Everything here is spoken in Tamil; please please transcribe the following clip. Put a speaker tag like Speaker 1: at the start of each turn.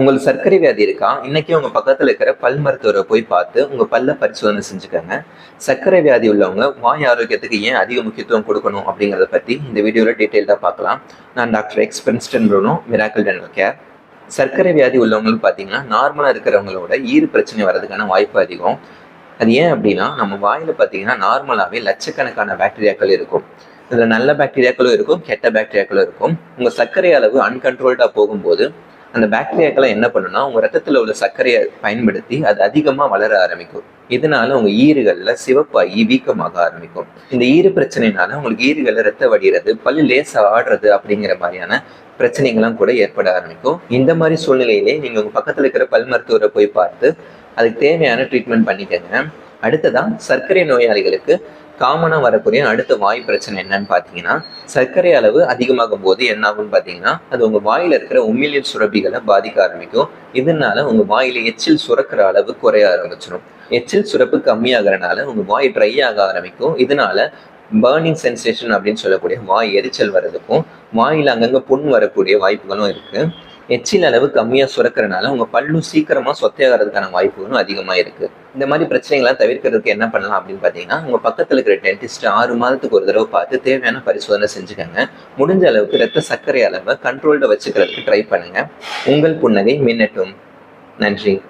Speaker 1: உங்களுக்கு சர்க்கரை வியாதி இருக்கா? இன்னைக்கு உங்க பக்கத்துல இருக்கிற பல் மருத்துவரை போய் பார்த்து உங்க பல்ல பரிசோதனை செஞ்சுக்கோங்க. சர்க்கரை வியாதி உள்ளவங்க வாய் ஆரோக்கியத்துக்கு ஏன் அதிக முக்கியத்துவம் கொடுக்கணும் அப்படிங்கறத பத்தி இந்த வீடியோல டீட்டெயில்டா பார்க்கலாம். நான் doctor X Princeton Bruno miracle dental care சர்க்கரை வியாதி உள்ளவங்களுக்கு பார்த்தீங்கன்னா நார்மலா இருக்கிறவங்களோட ஈறு பிரச்சனை வர்றதுக்கான வாய்ப்பு அதிகம். அது ஏன் அப்படின்னா நம்ம வாயில பார்த்தீங்கன்னா நார்மலாகவே லட்சக்கணக்கான பாக்டீரியாக்கள் இருக்கும். இதுல நல்ல பாக்டீரியாக்களும் இருக்கும் கெட்ட பாக்டீரியாக்களும் இருக்கும். உங்க சர்க்கரை அளவு அன்கண்ட்ரோல்டா போகும்போது அந்த பாக்டீரியாக்களை என்ன பண்ணுன்னா உங்க ரத்தத்துல உள்ள சர்க்கரையை பயன்படுத்தி அது அதிகமா வளர ஆரம்பிக்கும். இதனால உங்க ஈறுகள்ல சிவப்பாகி வீக்கமாக ஆரம்பிக்கும். இந்த ஈறு பிரச்சனைனால உங்களுக்கு ஈறுகள்ல ரத்த வடிகிறது பல்லு லேசா ஆடுறது அப்படிங்கிற மாதிரியான பிரச்சனைகள்லாம் கூட ஏற்பட ஆரம்பிக்கும். இந்த மாதிரி சூழ்நிலையிலே நீங்க உங்க பக்கத்துல இருக்கிற பல் மருத்துவரை போய் பார்த்து அதுக்கு தேவையான ட்ரீட்மெண்ட் பண்ணிக்கங்க. அடுத்ததா சர்க்கரை நோயாளிகளுக்கு காமனாக வரக்கூடிய அடுத்த வாய் பிரச்சனை என்னன்னு பார்த்தீங்கன்னா சர்க்கரை அளவு அதிகமாகும் போது என்ன ஆகும்னு பார்த்தீங்கன்னா அது உங்க வாயில இருக்கிற உமிழ்நீர் சுரப்பிகளை பாதிக்க ஆரம்பிக்கும். இதனால உங்க வாயில எச்சில் சுரக்கிற அளவு குறைய ஆரம்பிச்சிடும் எச்சில் சுரப்பு கம்மியாகிறனால உங்க வாய் ட்ரை ஆக ஆரம்பிக்கும். இதனால பேர்னிங் சென்சேஷன் அப்படின்னு சொல்லக்கூடிய வாய் எரிச்சல் வர்றதுக்கும் வாயில் அங்கங்க புண் வரக்கூடிய வாய்ப்புகளும் இருக்கு. எச்சில் அளவு கம்மியாக சுரக்கிறனால உங்கள் பல்லும் சீக்கிரமாக சொத்தையாகிறதுக்கான வாய்ப்புகளும் அதிகமாக இருக்குது இந்த மாதிரி பிரச்சனைகள்லாம் தவிர்க்கிறதுக்கு என்ன பண்ணலாம் அப்படின்னு பார்த்தீங்கன்னா உங்கள் பக்கத்தில் இருக்கிற டென்டிஸ்ட் ஆறு மாதத்துக்கு ஒரு தடவை பார்த்து தேவையான பரிசோதனை செஞ்சுக்கோங்க. முடிஞ்ச அளவுக்கு ரத்த சர்க்கரை அளவை கண்ட்ரோல்ட வச்சுக்கிறதுக்கு ட்ரை பண்ணுங்கள் உங்கள் புன்னகை மின்னட்டும். நன்றி.